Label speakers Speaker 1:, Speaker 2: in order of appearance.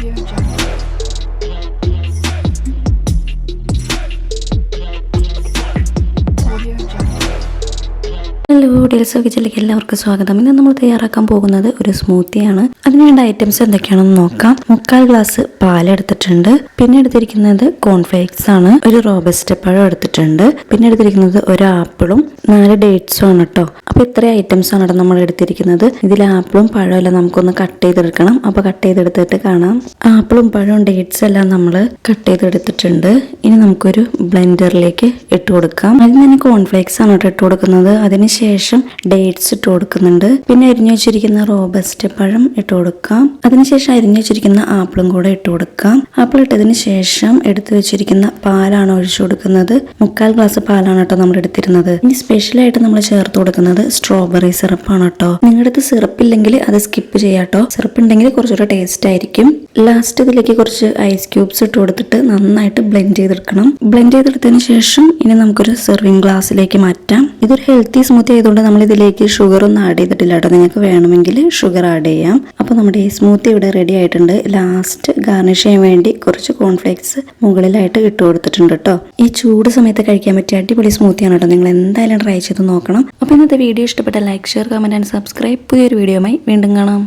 Speaker 1: Audio Jungle.
Speaker 2: Hello deals കിച്ചണിലേക്ക് എല്ലാവർക്കും സ്വാഗതം. ഇന്ന് നമ്മൾ തയ്യാറാക്കാൻ പോകുന്നത് ഒരു സ്മൂത്തിയാണ് അതിന് വേണ്ട ഐറ്റംസ് എന്തൊക്കെയാണെന്ന് നോക്കാം. മുക്കാൽ ഗ്ലാസ് പാൽ എടുത്തിട്ടുണ്ട്. പിന്നെ എടുത്തിരിക്കുന്നത് കോൺഫ്ലേക്സ് ആണ്. ഒരു റോബസ്റ്റ് പഴം എടുത്തിട്ടുണ്ട്. പിന്നെ എടുത്തിരിക്കുന്നത് ഒരു ആപ്പിളും. നാല് ഡേറ്റ്സും ആണ് കേട്ടോ അപ്പൊ ഇത്രയും ഐറ്റംസ് ആണ് കേട്ടോ നമ്മൾ എടുത്തിരിക്കുന്നത്. ഇതിൽ ആപ്പിളും പഴവും എല്ലാം നമുക്കൊന്ന് കട്ട് ചെയ്തെടുക്കണം. അപ്പൊ കട്ട് ചെയ്തെടുത്തിട്ട് കാണാം. ആപ്പിളും പഴവും ഡേറ്റ്സ് എല്ലാം നമ്മൾ കട്ട് ചെയ്തെടുത്തിട്ടുണ്ട്. ഇനി നമുക്കൊരു ബ്ലെൻഡറിലേക്ക് ഇട്ട് കൊടുക്കാം. അതിന് തന്നെ കോൺഫ്ലേക്സ് ആണ് കേട്ടോ ഇട്ട് കൊടുക്കുന്നത്. അതിനുശേഷം ഡേറ്റ്സ് ഇട്ട് കൊടുക്കുന്നുണ്ട്. പിന്നെ അരിഞ്ഞു വെച്ചിരിക്കുന്ന റോബസ്റ്റ് പഴം ഇട്ട് കൊടുക്കാം. അതിനുശേഷം അരിഞ്ഞു വെച്ചിരിക്കുന്ന ആപ്പിളും കൂടെ ഇട്ട് കൊടുക്കാം. ആപ്പിൾ ഇട്ടതിന് ശേഷം എടുത്തു വെച്ചിരിക്കുന്ന പാലാണ് ഒഴിച്ചു കൊടുക്കുന്നത്. മുക്കാൽ ഗ്ലാസ് പാലാണ് കേട്ടോ നമ്മൾ എടുത്തിരുന്നത്. ഇനി സ്പെഷ്യലായിട്ട് നമ്മൾ ചേർത്ത് കൊടുക്കുന്നത് സ്ട്രോബെറി സിറപ്പാണ് കേട്ടോ. നിങ്ങളുടെ അടുത്ത് സിറപ്പ് ഇല്ലെങ്കിൽ അത് സ്കിപ്പ് ചെയ്യാട്ടോ സിറപ്പ് ഉണ്ടെങ്കിൽ കുറച്ചുകൂടെ ടേസ്റ്റ് ആയിരിക്കും. ലാസ്റ്റ് ഇതിലേക്ക് കുറച്ച് ഐസ് ക്യൂബ്സ് ഇട്ട് കൊടുത്തിട്ട് നന്നായിട്ട് ബ്ലെൻഡ് ചെയ്തെടുക്കണം. ബ്ലെൻഡ് ചെയ്തെടുത്തതിന് ശേഷം ഇനി നമുക്കൊരു സെർവിങ് ഗ്ലാസ്സിലേക്ക് മാറ്റാം. ഇതൊരു ഹെൽത്തി സ്മൂത്ത് ആയതുകൊണ്ട് നമ്മൾ ഇതിലേക്ക് ഷുഗർ ഒന്നും ആഡ് ചെയ്തിട്ടില്ല കേട്ടോ. നിങ്ങൾക്ക് വേണമെങ്കിൽ ഷുഗർ ആഡ് ചെയ്യാം. അപ്പോൾ നമ്മുടെ ഈ സ്മൂത്തി ഇവിടെ റെഡി ആയിട്ടുണ്ട്. ലാസ്റ്റ് ഗാർണിഷ് ചെയ്യാൻ വേണ്ടി കുറച്ച് കോൺഫ്ലേക്സ് മുകളിലായിട്ട് ഇട്ട് കൊടുത്തിട്ടുണ്ട് കേട്ടോ. ഈ ചൂട് സമയത്ത് കഴിക്കാൻ പറ്റിയ അടിപൊളി സ്മൂത്തിയാണ് കേട്ടോ. നിങ്ങൾ എന്തായാലും ട്രൈ ചെയ്ത് നോക്കണം. അപ്പോൾ ഇന്നത്തെ വീഡിയോ ഇഷ്ടപ്പെട്ട like share comment and subscribe പുതിയൊരു വീഡിയോയുമായി വീണ്ടും കാണാം.